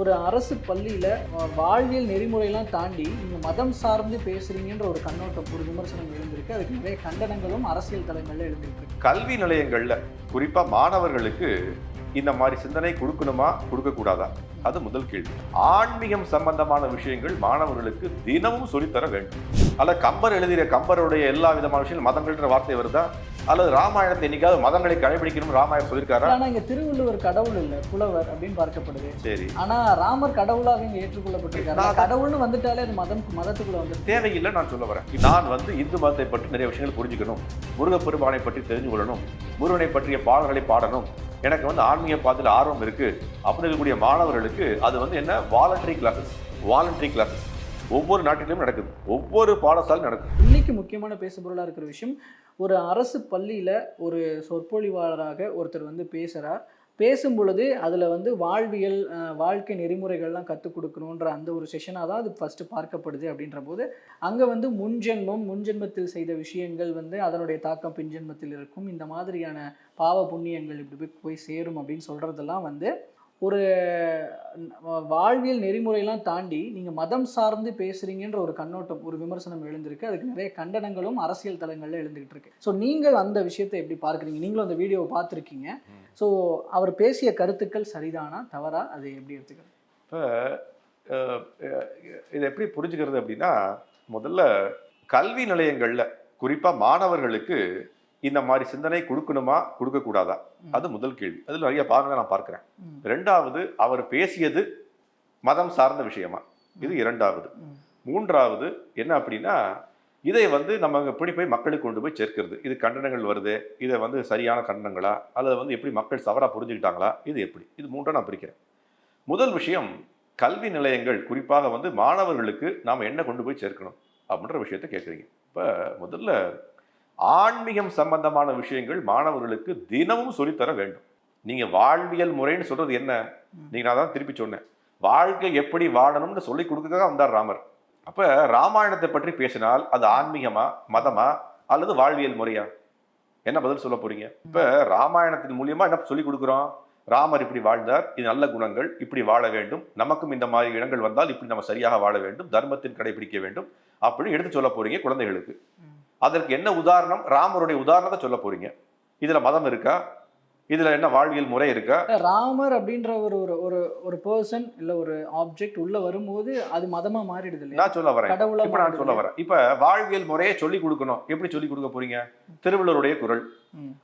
ஒரு அரசு பள்ளியில் வாழ்வியல் நெறிமுறையெல்லாம் தாண்டி நீங்கள் மதம் சார்ந்து பேசுகிறீங்கன்ற ஒரு கண்ணோட்டம் ஒரு விமர்சனம் எழுந்திருக்கு. அதுக்கு நிறைய கண்டனங்களும் அரசியல் தலைமையில் எழுந்திருக்கு. கல்வி நிலையங்களில் குறிப்பாக மாணவர்களுக்கு இந்த மாதிரி சிந்தனை கொடுக்கணுமா கொடுக்கக்கூடாதா? அது முதல் கேள்வி. ஆன்மீகம் சம்பந்தமான விஷயங்கள் மாணவர்களுக்கு தினமும் சொல்லித்தர வேண்டும். அல்ல கம்பர் எழுதிய கம்பருடைய எல்லா விதமான விஷயங்கள் மதங்கள்ன்ற வார்த்தை வருதா? அல்லது ராமாயணத்தை என்னைக்காவது மதங்களை கடைபிடிக்கணும் ராமாயணம் சொல்லியிருக்காரா? ஆனா இங்க திருவள்ளுவர் கடவுள் இல்ல புலவர் அப்படின்னு பார்க்கப்படுது. சரி. ஆனா ராமர் கடவுளாக இங்க ஏற்றுக்கொள்ளப்பட்டிருக்காரு. கடவுள்னு வந்துட்டாலே அது மதம் மதத்துக்குள்ள வந்து தேவையில்லை நான் சொல்ல வரேன். நான் வந்து இந்து மதத்தை பற்றி நிறைய விஷயங்கள் புரிஞ்சுக்கணும். முருகப்பெருமானை பற்றி தெரிஞ்சு கொள்ளணும். முருகனை பற்றிய பாடல்களை பாடணும். எனக்கு வந்து ஆன்மீக பாதையில் ஆர்வம் இருக்கு. அப்படின்னு இருக்கக்கூடிய மாணவர்களுக்கு இருக்கு. அது வந்து என்ன? வாலண்டரி கிளாஸஸ் வாலண்டரி கிளாஸஸ் ஒவ்வொரு நாட்டிலும் நடக்குது. ஒவ்வொரு பாடசாலையும் நடக்குது. இன்னைக்கு முக்கியமான பேசுபொருளாக இருக்கிற விஷயம் ஒரு அரசு பள்ளியில் ஒரு சொற்பொழிவாளராக ஒருத்தர் வந்து பேசுகிறார் பேசும் பொழுது அதில் வந்து வாழ்வியல் வாழ்க்கை நெறிமுறைகள்லாம் கற்றுக் கொடுக்கணுன்ற அந்த ஒரு செஷனாக தான் அது ஃபஸ்ட்டு பார்க்கப்படுது அப்படின்ற போது அங்கே வந்து முன்ஜென்மம் முன்ஜென்மத்தில் செய்த விஷயங்கள் வந்து அதனுடைய தாக்கம் பின்ஜென்மத்தில் இருக்கும். இந்த மாதிரியான பாவ புண்ணியங்கள் இப்படி போய் போய் சேரும் அப்படின்னு சொல்கிறதெல்லாம் வந்து ஒரு வாழ்வியல் நெறிமுறையெல்லாம் தாண்டி நீங்கள் மதம் சார்ந்து பேசுகிறீங்கன்ற ஒரு கண்ணோட்டம் ஒரு விமர்சனம் எழுந்திருக்கு. அதுக்கு நிறைய கண்டனங்களும் அரசியல் தளங்களில் எழுந்துகிட்டு இருக்கு. ஸோ நீங்கள் அந்த விஷயத்தை எப்படி பார்க்குறீங்க? நீங்களும் அந்த வீடியோவை பார்த்துருக்கீங்க. ஸோ அவர் பேசிய கருத்துக்கள் சரிதானா? தவறா? அதை எப்படி எடுத்துக்கிறது? இப்போ இதை எப்படி புரிஞ்சுக்கிறது அப்படின்னா முதல்ல கல்வி நிலையங்கள்ல குறிப்பா மாணவர்களுக்கு இந்த மாதிரி சிந்தனை கொடுக்கணுமா? கொடுக்கக்கூடாதா? அது முதல் கேள்வி. அதில் நிறைய பாருங்க நான் பார்க்கிறேன். ரெண்டாவது அவர் பேசியது மதம் சார்ந்த விஷயமா? இது இரண்டாவது. மூன்றாவது என்ன அப்படின்னா இதை வந்து நம்ம எப்படி போய் மக்களுக்கு கொண்டு போய் சேர்க்கிறது. இது கண்டனங்கள் வருது இதை வந்து சரியான கண்டனங்களா? அல்லது வந்து எப்படி மக்கள் தவறா புரிஞ்சுக்கிட்டாங்களா? இது எப்படி? இது மூன்றா நான் பிரிக்கிறேன். முதல் விஷயம் கல்வி நிலையங்கள் குறிப்பாக வந்து மாணவர்களுக்கு நாம் என்ன கொண்டு போய் சேர்க்கணும்? அப்படின்ற விஷயத்தை கேட்குறீங்க. இப்போ முதல்ல ஆன்மீகம் சம்பந்தமான விஷயங்கள் மாணவர்களுக்கு தினமும் சொல்லித்தர வேண்டும். நீங்க வாழ்வியல் முறைன்னு சொல்றது என்ன? நீங்க நான் தான் திருப்பி சொன்னேன். வாழ்க்கை எப்படி வாழணும்னு சொல்லி கொடுக்க வந்தார் ராமர். அப்ப ராமாயணத்தை பற்றி பேசினால் அது ஆன்மீகமா மதமா அல்லது வாழ்வியல் முறையா? என்ன பதில் சொல்ல போறீங்க? இப்ப ராமாயணத்தின் மூலியமா என்ன சொல்லி கொடுக்குறோம்? ராமர் இப்படி வாழ்ந்தார் இது நல்ல குணங்கள் இப்படி வாழ வேண்டும் நமக்கும் இந்த மாதிரி இடங்கள் வந்தால் இப்படி நம்ம சரியாக வாழ வேண்டும் தர்மத்தின் கடைபிடிக்க வேண்டும் அப்படின்னு எடுத்து சொல்ல போறீங்க குழந்தைகளுக்கு. அதற்கு என்ன உதாரணம்? ராமருடைய உதாரணத்தை சொல்ல போறீங்க. இதுல மதம் இருக்கா? இதுல என்ன வாழ்வியல் முறை இருக்கா? ராமர் அப்படின்ற ஒரு ஒரு ஒரு ஒரு பர்சன் இல்ல ஒரு ஆப்ஜெக்ட் உள்ள வரும்போது அது மதமா மாறிடுது நான் சொல்ல வரேன். கடவுளா இப்ப நான் சொல்ல வரேன். இப்ப வாழ்வியல் முறையை சொல்லி கொடுக்கணும். எப்படி சொல்லி கொடுக்க போறீங்க? திருவள்ளுவருடைய குரல்.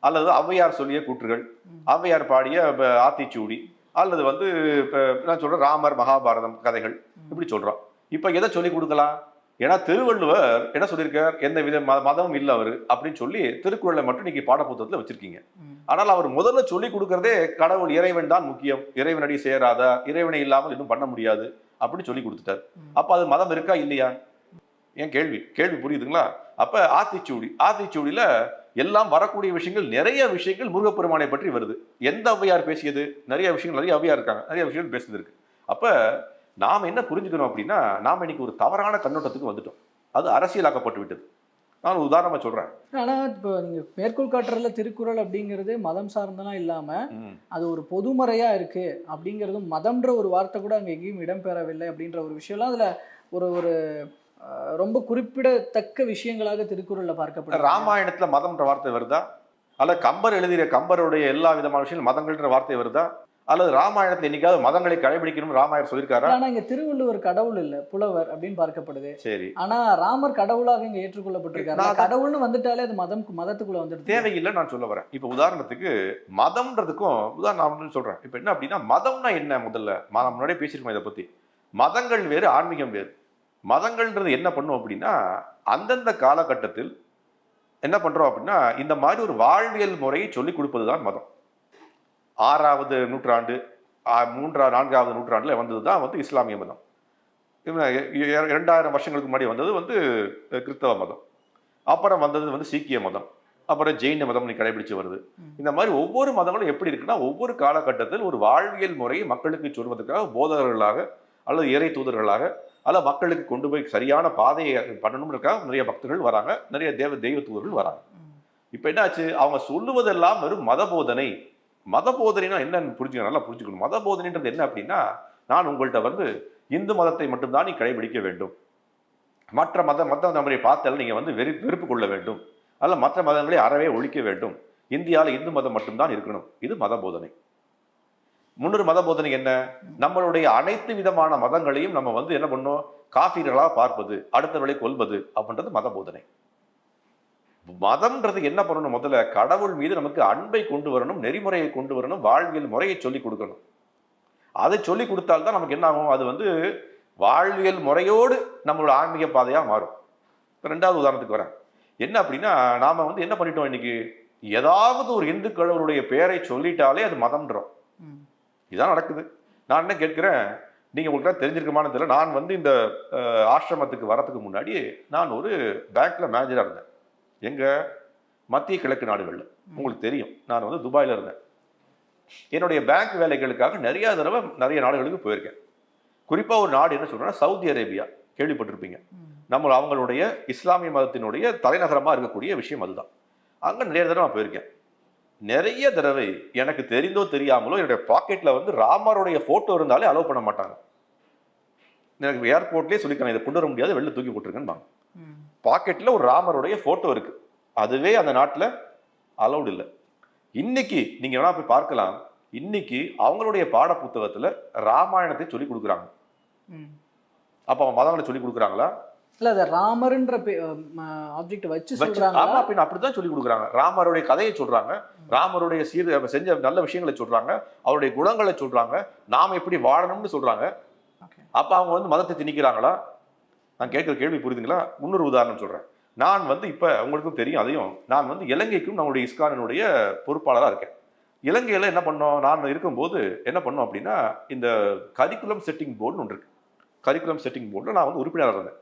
அல்லது ஔவையார் சொல்லிய கூற்றுகள். ஔவையார் பாடிய ஆத்திச்சூடி. அல்லது வந்து இப்ப நான் சொல்றேன் ராமர் மகாபாரதம் கதைகள். இப்படி சொல்றோம். இப்ப எதை சொல்லி கொடுக்கலாம்? ஏன்னா திருவள்ளுவர் என்ன சொல்லியிருக்கார்? எந்த வித மதமும் இல்லை அவர் அப்படின்னு சொல்லி திருக்குறளை மட்டும் இன்னைக்கு பாடப்புத்தகத்துல வச்சிருக்கீங்க. ஆனால் அவர் முதல்ல சொல்லி கொடுக்கறதே கடவுள் இறைவன் தான் முக்கியம். இறைவனடி சேராத? இறைவனை இல்லாமல் இன்னும் பண்ண முடியாது அப்படின்னு சொல்லி கொடுத்துட்டார். அப்ப அது மதம் இருக்கா இல்லையா? ஏன் கேள்வி? கேள்வி புரியுதுங்களா? அப்ப ஆத்திச்சூடி ஆத்திச்சூடியில எல்லாம் வரக்கூடிய விஷயங்கள் நிறைய விஷயங்கள் முருகப்பெருமானை பற்றி வருது. எந்த ஔவையார் பேசியது? நிறைய விஷயங்கள் நிறைய ஔவையார் இருக்காங்க. நிறைய விஷயங்கள் பேசுது இருக்கு. அப்ப நாம் என்ன புரிஞ்சுக்கணும் அப்படின்னா நாம் இன்னைக்கு ஒரு தவறான கண்ணோட்டத்துக்கு வந்துட்டோம். அது அரசியலாக்கப்பட்டு விட்டது. நான் ஒரு உதாரணமா சொல்றேன். ஆனா இப்போ நீங்க மேற்கோள் காட்டுறதுல திருக்குறள் அப்படிங்கிறது மதம் சார்ந்தெல்லாம் இல்லாம ம். அது ஒரு பொதுமறையா இருக்கு அப்படிங்கிறதும் மதம்ன்ற ஒரு வார்த்தை கூட அங்க எங்கேயும் இடம்பெறவில்லை அப்படின்ற ஒரு விஷயம்லாம் அதுல ஒரு ஒரு ரொம்ப குறிப்பிடத்தக்க விஷயங்களாக திருக்குறள்ல பார்க்கப்படுது. ராமாயணத்துல மதம்ன்ற வார்த்தை வருதா? அல்ல கம்பர் எழுதிய கம்பருடைய எல்லா விதமான விஷயங்கள் மதங்கள்ன்ற வார்த்தை வருதா? அல்லது ராமாயணத்தை என்னைக்காவது மதங்களை கடைபிடிக்கணும் ராமாயணம் சொல்லியிருக்காரா? ஆனா இங்க திருவள்ளுவர் கடவுள் இல்ல புலவர் அப்படின்னு பார்க்கப்படுது. சரி. ஆனா ராமர் கடவுளாக இங்க ஏற்றுக்கொள்ளப்பட்டிருக்காரு. கடவுள்னு வந்துட்டாலே அது மதம் மதத்துக்குள்ள வந்துடுது. தேவையில்லை நான் சொல்ல வரேன். இப்போ உதாரணத்துக்கு மதம்ன்றதுக்கும் உதாரணம் நான் சொல்றேன். இப்போ என்ன அப்படின்னா மதம்னா என்ன முதல்ல? நான் முன்னாடியே பேசியிருக்கோம் இதை பத்தி. மதங்கள் வேறு ஆன்மீகம் வேறு. மதங்கள்ன்றது என்ன பண்ணும் அப்படின்னா அந்தந்த காலகட்டத்தில் என்ன பண்றோம் அப்படின்னா இந்த மாதிரி ஒரு வாழ்வியல் முறையை சொல்லி கொடுப்பது தான் மதம். ஆறாவது நூற்றாண்டு மூன்றா நான்காவது நூற்றாண்டுல வந்தது தான் வந்து இஸ்லாமிய மதம். இரண்டாயிரம் வருஷங்களுக்கு முன்னாடி வந்தது வந்து கிறிஸ்தவ மதம். அப்புறம் வந்தது வந்து சீக்கிய மதம். அப்புறம் ஜெயின மதம் நீ கடைபிடிச்சு வருது. இந்த மாதிரி ஒவ்வொரு மதங்களும் எப்படி இருக்குன்னா ஒவ்வொரு காலகட்டத்தில் ஒரு வாழ்வியல் முறையை மக்களுக்கு சொல்வதற்காக போதகர்களாக அல்லது இறை தூதர்களாக அல்ல மக்களுக்கு கொண்டு போய் சரியான பாதையை பண்ணணும்ன்றதுக்காக நிறைய பக்தர்கள் வராங்க. நிறைய தேவ தெய்வ தூதர்கள் வராங்க. இப்போ என்னாச்சு? அவங்க சொல்லுவதெல்லாம் வெறும் மத போதனை மத போதனைனா என்னன்னு புரிஞ்சுக்கணும் நல்லா புரிஞ்சுக்கணும். மத போதனைன்றது என்ன அப்படின்னா நான் உங்கள்கிட்ட வந்து இந்து மதத்தை மட்டும்தான் நீ கடைபிடிக்க வேண்டும். மற்ற மத மத நம்பரை பார்த்தாலும் நீங்கள் வந்து வெறி வெறுப்பு கொள்ள வேண்டும். அல்ல மற்ற மதங்களை அறவே ஒழிக்க வேண்டும். இந்தியாவில் இந்து மதம் மட்டும்தான் இருக்கணும். இது மத போதனை முன்னொரு மத போதனை என்ன? நம்மளுடைய அனைத்து விதமான மதங்களையும் நம்ம வந்து என்ன பண்ணோம் காஃபிர்களாக பார்ப்பது அடுத்தவர்களை கொல்வது அப்படின்றது மத போதனை மதம்ன்றது என்ன பண்ணணும்? முதல்ல கடவுள் மீது நமக்கு அன்பை கொண்டு வரணும் நெறிமுறையை கொண்டு வரணும் வாழ்வியல் முறையை சொல்லி கொடுக்கணும். அதை சொல்லி கொடுத்தால்தான் நமக்கு என்ன ஆகும்? அது வந்து வாழ்வியல் முறையோடு நம்மளோட ஆன்மீக பாதையாக மாறும். இப்போ ரெண்டாவது உதாரணத்துக்கு வரேன். என்ன அப்படின்னா நாம வந்து என்ன பண்ணிட்டோம் இன்னைக்கு? ஏதாவது ஒரு இந்து கடவுளுடைய பெயரை சொல்லிட்டாலே அது மதம்ன்றோம். ம். இதான் நடக்குது. நான் என்ன கேட்கிறேன்? நீங்க உங்களுக்கு தெரிஞ்சிருக்குமான்னு தெரியல நான் வந்து இந்த ஆசிரமத்துக்கு வரதுக்கு முன்னாடி நான் ஒரு பேங்க்ல மேனேஜரா இருந்தேன். எங்கள் மத்திய கிழக்கு நாடுகளில். உங்களுக்கு தெரியும். நான் வந்து துபாயில் இருந்தேன். என்னுடைய பேங்க் வேலைகளுக்காக நிறைய தடவை நிறைய நாடுகளுக்கு போயிருக்கேன். குறிப்பாக ஒரு நாடு என்ன சொல்கிறேன்னா சவுதி அரேபியா. கேள்விப்பட்டிருப்பீங்க. நம்ம அவங்களுடைய இஸ்லாமிய மதத்தினுடைய தலைநகரமாக இருக்கக்கூடிய விஷயம் அதுதான். அங்கே நிறைய தடவை நான் போயிருக்கேன். நிறைய தடவை எனக்கு தெரிந்தோ தெரியாமலோ என்னுடைய பாக்கெட்டில் வந்து ராமருடைய ஃபோட்டோ இருந்தாலே அலோவ் பண்ண மாட்டாங்க. எனக்கு ஏர்போர்ட்லேயே சொல்லிக்கிறேன் இதை கொண்டு வர முடியாது வெளில தூக்கி போட்டிருக்கேன்னு ம். பாக்கெட்ல ஒரு ராமருடைய போட்டோ இருக்கு. அதுவே அந்த நாட்டுல அலௌடு இல்லை. இன்னைக்கு நீங்க வேணா போய் பார்க்கலாம். இன்னைக்கு அவங்களுடைய பாட புத்தகத்துல ராமாயணத்தை சொல்லி கொடுக்குறாங்க. அப்ப அவன் மதங்களை சொல்லி கொடுக்குறாங்களா? இல்ல அது ராமர்ன்ற ஆப்ஜெக்ட் வச்சு வச்சு சொல்றாங்க ஆமா அப்படின்னு அப்படிதான் சொல்லி கொடுக்குறாங்க. ராமருடைய கதையை சொல்றாங்க. ராமருடைய சீர் செஞ்ச நல்ல விஷயங்களை சொல்றாங்க. அவருடைய குணங்களை சொல்றாங்க. நாம எப்படி வாழணும்னு சொல்றாங்க. Okay. அப்ப அவங்க வந்து மதத்தை திணிக்கிறாங்களா? நான் கேட்குற கேள்வி புரியுதுங்களா? இன்னொரு உதாரணம் சொல்கிறேன் நான் வந்து இப்போ உங்களுக்கும் தெரியும் அதையும். நான் வந்து இலங்கைக்கும் நம்மளுடைய இஸ்கானினுடைய பொறுப்பாளராக இருக்கேன். இலங்கையில் என்ன பண்ணோம்? நான் இருக்கும்போது என்ன பண்ணோம் அப்படின்னா இந்த கரிக்குலம் செட்டிங் போர்டுன்னு ஒன்று இருக்குது கரிக்குலம் செட்டிங் போர்டில் நான் வந்து உறுப்பினராக இருந்தேன்.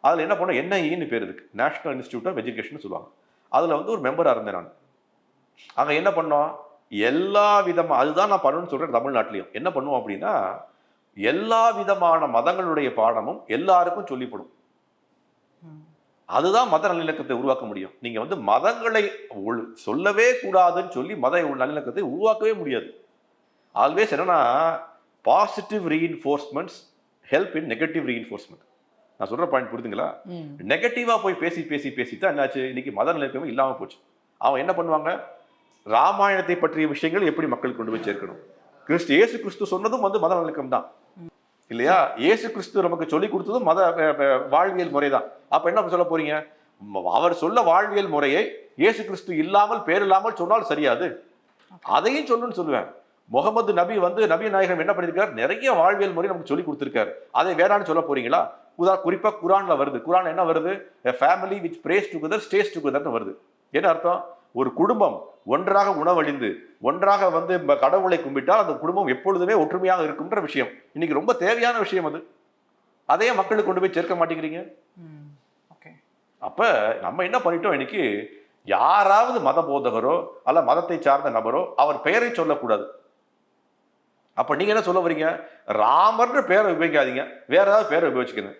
அதில் என்ன பண்ணோம்? என்ஐஇன்னு பேர் இருக்குது நேஷனல் இன்ஸ்டியூட் ஆஃப் எஜுகேஷன் சொல்லுவாங்க. அதில் வந்து ஒரு மெம்பராக இருந்தேன் நான். அங்கே என்ன பண்ணோம்? எல்லா விதமாக அதுதான் நான் பண்ணணும்னு சொல்கிறேன் தமிழ்நாட்டிலையும். என்ன பண்ணுவோம் அப்படின்னா எல்லா விதமான மதங்களுடைய பாடமும் எல்லாருக்கும் சொல்லிப்படும். அதுதான் மத நல்லிணக்கத்தை உருவாக்க முடியும். நீங்க வந்து மதங்களை சொல்லவே கூடாதுன்னு சொல்லி மத நல்லிணக்கத்தை உருவாக்கவே முடியாது. ஆல்வேஸ் என்னன்னா positive reinforcements help in negative reinforcement நான் சொல்ற பாயிண்ட் புரியுதுங்களா ம். நெகட்டிவா போய் பேசி பேசி பேசி தான் என்னாச்சு? இன்னைக்கு மத நல்லிணக்கமே இல்லாம போச்சு. அவன் என்ன பண்ணுவாங்க? ராமாயணத்தை பற்றிய விஷயங்கள் எப்படி மக்களுக்கு கொண்டு போய் சேர்க்கணும்? கிறிஸ்து இயேசு கிறிஸ்து சொன்னதும் வந்து மத நல்லிணக்கம் தான் இல்லையா? இயேசு கிறிஸ்து நமக்கு சொல்லி கொடுத்ததும் மத வாழ்வியல் முறை தான் அப்ப என்ன சொல்ல போறீங்க? அவர் சொல்ல வாழ்வியல் முறையை இயேசு கிறிஸ்து இல்லாமல் பேர் இல்லாமல் சொன்னால் சரியாது. அதையும் சொல்லுன்னு சொல்லுவேன். முகமது நபி வந்து நபி நாயகம் என்ன பண்ணியிருக்காரு நிறைய வாழ்வியல் முறை நமக்கு சொல்லி கொடுத்துருக்காரு. அதை வேணான்னு சொல்ல போறீங்களா? உதா குறிப்பாக குரானில் வருது. குரான் என்ன வருது? Family which prays together stays டுகெதர்னு வருது. என்ன அர்த்தம்? ஒரு குடும்பம் ஒன்றாக உணவழிந்து ஒன்றாக வந்து கடவுளை கும்பிட்டால் அந்த குடும்பம் எப்பொழுதுமே ஒற்றுமையாக இருக்கும்ன்ற விஷயம். இன்னைக்கு ரொம்ப தேவையான விஷயம் அது. அதையே மக்களுக்கு கொண்டு போய் சேர்க்க மாட்டேங்கிறீங்க. அப்ப நம்ம என்ன பண்ணிட்டோம் இன்னைக்கு? யாராவது மத போதகரோ அல்ல மதத்தை சார்ந்த நபரோ அவர் பெயரை சொல்லக்கூடாது. அப்ப நீங்க என்ன சொல்ல வரீங்க ராமர்ன்ற பேரை உபயோகிக்காதீங்க. வேற ஏதாவது பேரை உபயோகிச்சுக்கணும்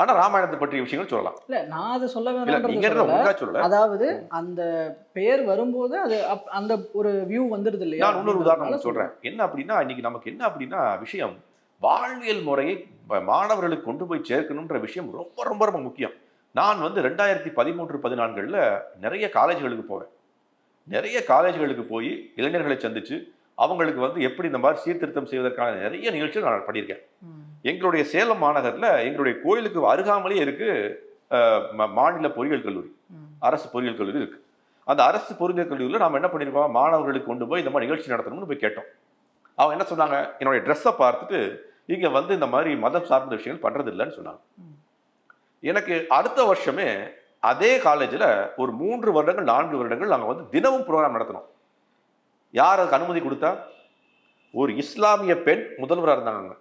ஆனா ராமாயணத்தை பற்றிய விஷயங்கள் சொல்லலாம். இல்ல நான் அதை சொல்ல சொல்லல. அதாவது அந்த பெயர் வரும்போது அது அந்த ஒரு வியூ வந்துடுது இல்லையா? நான் இன்னொரு உதாரணம் சொல்றேன். என்ன அப்படின்னா இன்னைக்கு நமக்கு என்ன அப்படின்னா விஷயம் வாழ்வியல் முறையை மாணவர்களுக்கு கொண்டு போய் சேர்க்கணுன்ற விஷயம் ரொம்ப ரொம்ப ரொம்ப முக்கியம். நான் வந்து ரெண்டாயிரத்தி பதிமூன்று பதினான்குல நிறைய காலேஜ்களுக்கு போவேன். நிறைய காலேஜ்களுக்கு போய் இளைஞர்களை சந்திச்சு அவங்களுக்கு வந்து எப்படி இந்த மாதிரி சீர்திருத்தம் செய்வதற்கான நிறைய நிகழ்ச்சிகள் நான் பண்ணியிருக்கேன். எங்களுடைய சேலம் மாநகர்ல எங்களுடைய கோயிலுக்கு அருகாமலே இருக்கு அஹ், ம- மாநில பொறியியல் கல்லூரி. அரசு பொறியியல் கல்லூரி இருக்கு. அந்த அரசு பொறியியல் கல்லூரியில் நாம என்ன பண்ணிருக்கோம்? மாணவர்களுக்கு கொண்டு போய் இந்த மாதிரி நிகழ்ச்சி நடத்தணும்னு போய் கேட்டோம். அவங்க என்ன சொன்னாங்க? என்னுடைய ட்ரெஸ்ஸை பார்த்துட்டு இங்க வந்து இந்த மாதிரி மதம் சார்ந்த விஷயங்கள் பண்றது இல்லைன்னு சொன்னாங்க. எனக்கு அடுத்த வருஷமே அதே காலேஜில் ஒரு மூன்று வருடங்கள் நான்கு வருடங்கள் நாங்கள் வந்து தினமும் ப்ரோக்ராம் நடத்தினோம். யார் அதுக்கு அனுமதி கொடுத்தா? ஒரு இஸ்லாமிய பெண் முதல்வராக இருந்தாங்க.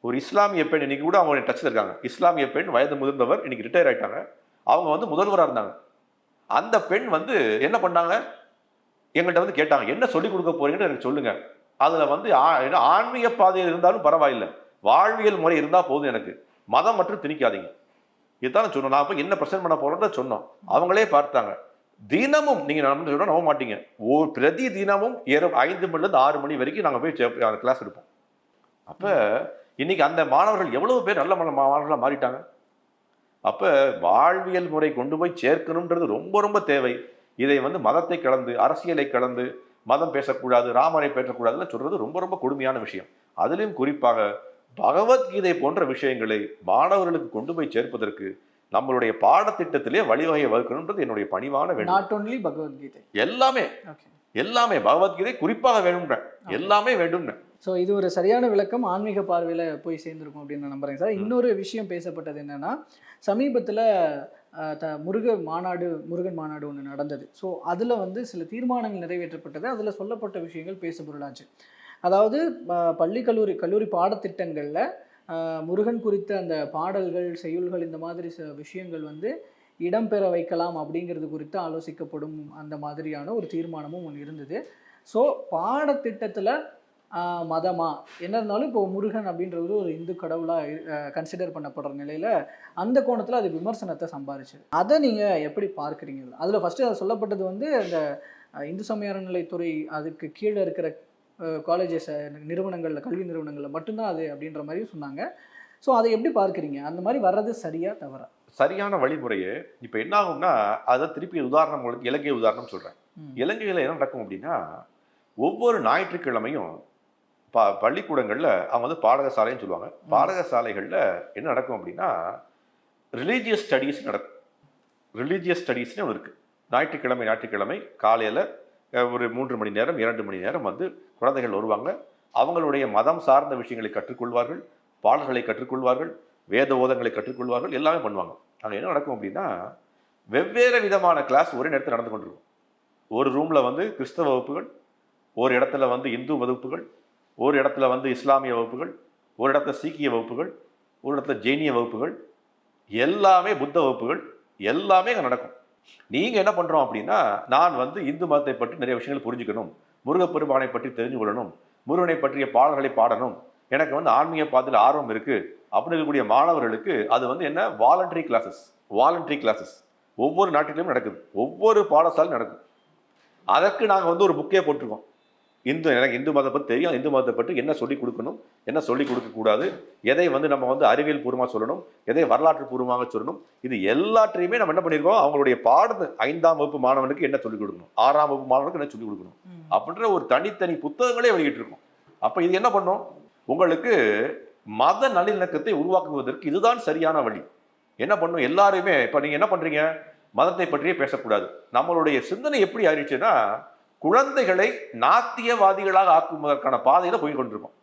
ஒரு இஸ்லாமிய பெண் இன்னைக்கு கூட அவங்க டச்சில் இருக்காங்க. இஸ்லாமிய பெண் வயது முதிர்ந்தவர் இன்னைக்கு ரிட்டையர் ஆயிட்டாங்க. அவங்க வந்து முதல்வராக இருந்தாங்க. அந்த பெண் வந்து என்ன பண்ணாங்க? எங்கள்கிட்ட வந்து கேட்டாங்க. என்ன சொல்லிக் கொடுக்க போறீங்கன்னு எனக்கு சொல்லுங்க. அதில் வந்து ஆ- ஆன்மீக பாதையில் இருந்தாலும் பரவாயில்லை. வாழ்வியல் முறை இருந்தால் போதும் எனக்கு. மதம் மட்டும் திணிக்காதீங்க. இதுதான் சொன்னோம். நான் அப்போ என்ன பிரசன்ட் பண்ண போறோம்னு சொன்னோம். அவங்களே பார்த்தாங்க. தினமும் நீங்கள் நம்ம சொல்ல நம்ப மாட்டீங்க. ஓ பிரதி தினமும் இர ஐந்து மணிலேருந்து ஆறு மணி வரைக்கும் நாங்கள் போய் கிளாஸ் எடுப்போம். அப்போ இன்னைக்கு அந்த மாணவர்கள் எவ்வளவு பேர் நல்ல மா- மாணவர்களா மாறிட்டாங்க? அப்ப வாழ்வியல் முறை கொண்டு போய் சேர்க்கணுன்றது ரொம்ப ரொம்ப தேவை. இதை வந்து மதத்தை கலந்து அரசியலை கலந்து மதம் பேசக்கூடாது ராமரை பேசக்கூடாதுன்னு சொல்றது ரொம்ப ரொம்ப கொடுமையான விஷயம். அதிலும் குறிப்பாக பகவத்கீதை போன்ற விஷயங்களை மாணவர்களுக்கு கொண்டு போய் சேர்ப்பதற்கு நம்மளுடைய பாடத்திட்டத்திலே வழிவகை வகுக்கணுன்றது என்னுடைய பணிவான நாட் ஒன்லி பகவத்கீதை. எல்லாமே. எல்லாமே. பகவத்கீதை குறிப்பாக வேணும்ன்றேன் எல்லாமே வேண்டும்ன்றேன். ஸோ இது ஒரு சரியான விளக்கம் ஆன்மீக பார்வையில் போய் சேர்ந்துருக்கும் அப்படின்னு நான் நம்புறேன் சார். இன்னொரு விஷயம் பேசப்பட்டது என்னன்னா சமீபத்தில் த முருக மாநாடு முருகன் மாநாடு ஒன்று நடந்தது. ஸோ அதில் வந்து சில தீர்மானங்கள் நிறைவேற்றப்பட்டது. அதில் சொல்லப்பட்ட விஷயங்கள் பேசுபொருளாச்சு அதாவது பள்ளி கல்லூரி கல்லூரி பாடத்திட்டங்களில் முருகன் குறித்த அந்த பாடல்கள் செய்யுள்கள் இந்த மாதிரி சில விஷயங்கள் வந்து இடம்பெற வைக்கலாம் அப்படிங்கிறது குறித்து ஆலோசிக்கப்படும் அந்த மாதிரியான ஒரு தீர்மானமும் ஒன்று இருந்தது. ஸோ பாடத்திட்டத்தில் மதமா? என்ன இருந்தாலும் இப்போ முருகன் அப்படின்றது ஒரு இந்து கடவுளாக கன்சிடர் பண்ணப்படுற நிலையில் அந்த கோணத்தில் அது விமர்சனத்தை சம்பாரிச்சு அதை நீங்கள் எப்படி பார்க்குறீங்க? அதில் ஃபஸ்ட்டு அது சொல்லப்பட்டது வந்து அந்த இந்து சமய அறநிலைத்துறை அதுக்கு கீழே இருக்கிற காலேஜஸ் நிறுவனங்களில் கல்வி நிறுவனங்களில் மட்டும்தான் அது அப்படின்ற மாதிரி சொன்னாங்க. ஸோ அதை எப்படி பார்க்குறீங்க? அந்த மாதிரி வர்றது சரியா தவறா? சரியான வழிமுறையே இப்ப என்ன ஆகும்னா அதை திருப்பி உதாரணம் உங்களுக்கு இலங்கை உதாரணம் சொல்றேன். ம். இலங்கையில என்ன நடக்கும் அப்படின்னா ஒவ்வொரு ஞாயிற்றுக்கிழமையும் ப பள்ளிக்கூடங்கள்ல அவங்க வந்து பாடகசாலைன்னு சொல்லுவாங்க. பாடகசாலைகள்ல என்ன நடக்கும் அப்படின்னா ரிலீஜியஸ் ஸ்டடீஸ் நடக்கும். ரிலீஜியஸ் ஸ்டடீஸ்னு ஒன்று இருக்கு. ஞாயிற்றுக்கிழமை ஞாயிற்றுக்கிழமை காலையில ஒரு மூன்று மணி நேரம் இரண்டு மணி நேரம் வந்து குழந்தைகள் வருவாங்க. அவங்களுடைய மதம் சார்ந்த விஷயங்களை கற்றுக்கொள்வார்கள் பாடல்களை கற்றுக்கொள்வார்கள் வேத ஓதங்களை கற்றுக்கொள்வார்கள் எல்லாமே பண்ணுவாங்க. அங்கே என்ன நடக்கும் அப்படின்னா வெவ்வேறு விதமான கிளாஸ் ஒரே நேரத்தில் நடந்து கொண்டிருக்கும். ஒரு ரூமில் வந்து கிறிஸ்தவ வகுப்புகள் ஒரு இடத்துல வந்து இந்து வகுப்புகள் ஒரு இடத்துல வந்து இஸ்லாமிய வகுப்புகள் ஒரு இடத்துல சீக்கிய வகுப்புகள் ஒரு இடத்துல ஜெயினிய வகுப்புகள் எல்லாமே புத்த வகுப்புகள் எல்லாமே அங்கே நடக்கும். நீங்கள் என்ன பண்ணுறோம் அப்படின்னா நான் வந்து இந்து மதத்தை பற்றி நிறைய விஷயங்கள் புரிஞ்சுக்கணும் முருகப்பெருமானை பற்றி தெரிஞ்சு கொள்ளணும் முருகனை பற்றிய பாடல்களை பாடணும். எனக்கு வந்து ஆன்மீக பாதையில் ஆர்வம் இருக்குது அப்படின்னு இருக்கக்கூடிய மாணவர்களுக்கு அது வந்து என்ன? வாலண்டரி கிளாஸஸ் வாலண்டரி கிளாஸஸ் ஒவ்வொரு நாட்டிலையும் நடக்குது ஒவ்வொரு பாடசாலையும் நடக்கும். அதற்கு நாங்கள் வந்து ஒரு புக்கே போட்டிருக்கோம். இந்து எனக்கு இந்து மதத்தை பற்றி தெரியும். இந்து மதத்தை பற்றி என்ன சொல்லி கொடுக்கணும் என்ன சொல்லி கொடுக்கக்கூடாது எதை வந்து நம்ம வந்து அறிவியல் பூர்வமாக சொல்லணும் எதை வரலாற்று பூர்வமாக சொல்லணும் இது எல்லாற்றையுமே நம்ம என்ன பண்ணியிருக்கோம் அவங்களுடைய பாடத்து ஐந்தாம் வகுப்பு மாணவனுக்கு என்ன சொல்லிக் கொடுக்கணும்? ஆறாம் வகுப்பு மாணவனுக்கு என்ன சொல்லிக் கொடுக்கணும்? அப்படின்ற ஒரு தனித்தனி புத்தகங்களே வெளியிட்டிருக்கோம் அப்போ இது என்ன பண்ணும்? உங்களுக்கு மத நல்லிணக்கத்தை உருவாக்குவதற்கு இதுதான் சரியான வழி. என்ன பண்ணும்? எல்லாருமே இப்போ நீங்கள் என்ன பண்ணுறீங்க மதத்தை பற்றியே பேசக்கூடாது. நம்மளுடைய சிந்தனை எப்படி ஆயிடுச்சுன்னா குழந்தைகளை நாத்தியவாதிகளாக ஆக்குவதற்கான பாதையில் போய் கொண்டிருக்கோம்.